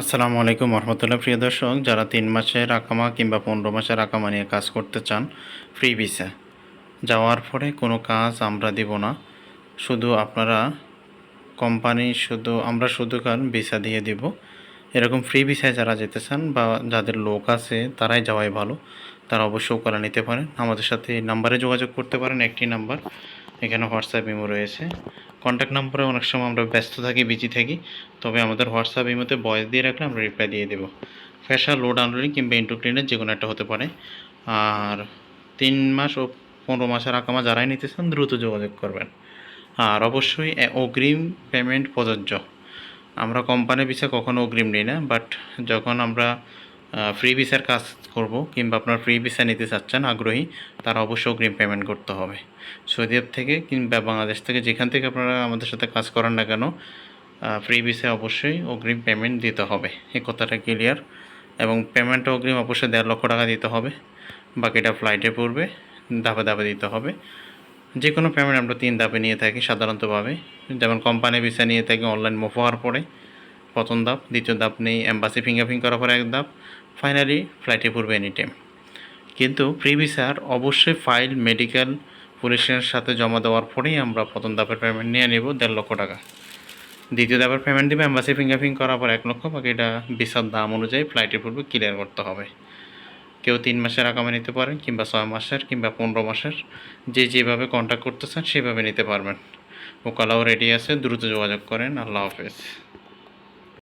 আসসালামু আলাইকুম রহমতুল্লাহ। প্রিয় দর্শক, যারা তিন মাসের আকামা কিংবা পনেরো মাসের আকামা নিয়ে কাজ করতে চান ফ্রি ভিসা যাওয়ার পরে কোনো কাজ আমরা দিব না। শুধু আপনারা কোম্পানি শুধু আমরা শুধু কারণ ভিসা দিয়ে দিব। এরকম ফ্রি ভিসায় যারা যেতে চান বা যাদের লোক আছে, তারাই যাওয়াই ভালো। তারা অবশ্যই করে নিতে পারেন। আমাদের সাথে নাম্বারে যোগাযোগ করতে পারেন। একটি নাম্বার এখানে হোয়াটসঅ্যাপ ইমো রয়েছে। কন্ট্যাক্ট নাম্বারে অনেক সময় আমরা ব্যস্ত থাকি বিজি থাকি, তবে আমাদের হোয়াটসঅ্যাপ ইমোতে বয়স দিয়ে রাখলে আমরা রিপ্লাই দিয়ে দেবো। ফ্যাশা লোড আনলোডিং কিংবা ইন্টু ক্লিনের যে কোনো একটা হতে পারে। আর তিন মাস ও পনেরো মাসের আকামা যারাই নিতে চান, দ্রুত যোগাযোগ করবেন। আর অবশ্যই অগ্রিম পেমেন্ট প্রযোজ্য। আমরা কোম্পানি ভিসা কখনো অগ্রিম নিই না বাট যখন আমরা ফ্রি ভিসার কাজ করব কিংবা আপনার ফ্রি ভিসা নিতে চাচ্ছেন, আগ্রহী, তারা অবশ্যই অগ্রিম পেমেন্ট করতে হবে। সৌদি আরব থেকে কিংবা বাংলাদেশ থেকে যেখান থেকে আপনারা আমাদের সাথে কাজ করেন না কেন ফ্রি ভিসা অবশ্যই অগ্রিম পেমেন্ট দিতে হবে। এই কথাটা ক্লিয়ার এবং পেমেন্টটা অগ্রিম অবশ্যই দেড় লক্ষ টাকা দিতে হবে। বাকিটা ফ্লাইটে পড়বে, ধাপে ধাপে দিতে হবে। যে কোনো পেমেন্ট আমরা তিন ধাপে নিয়ে থাকি সাধারণতভাবে। যেমন কোম্পানি ভিসা নিয়ে থাকি অনলাইন মুভ হওয়ার পরে প্রথম ধাপ, দ্বিতীয় ধাপ নেই অ্যাম্বাসি ফিঙ্গারপ্রিন্ট করার পরে এক ধাপ। ফাইনালি ফ্লাইটে পড়বে এনি টাইম। কিন্তু ফ্রি ভিসার অবশ্যই ফাইল মেডিকেল পুলিশের সাথে জমা দেওয়ার পরেই আমরা প্রথম ধাপের পেমেন্ট নিয়ে নেব দেড় লক্ষ টাকা। দ্বিতীয় ধাপের পেমেন্ট দেবে অ্যাম্বাসি ফিঙ্গারপ্রিন্ট করার পর এক লক্ষ বাকিটা ভিসার দাম অনুযায়ী ফ্লাইটের পূর্বে ক্লিয়ার করতে হবে। কেউ তিন মাসের আগামে নিতে পারেন কিংবা ছয় মাসের কিংবা পনেরো মাসের, যে যেভাবে কন্ট্যাক্ট করতেছেন সেভাবে নিতে পারবেন। ওকালাও রেডি আছে, দ্রুত যোগাযোগ করেন, আল্লাহ হাফেজ।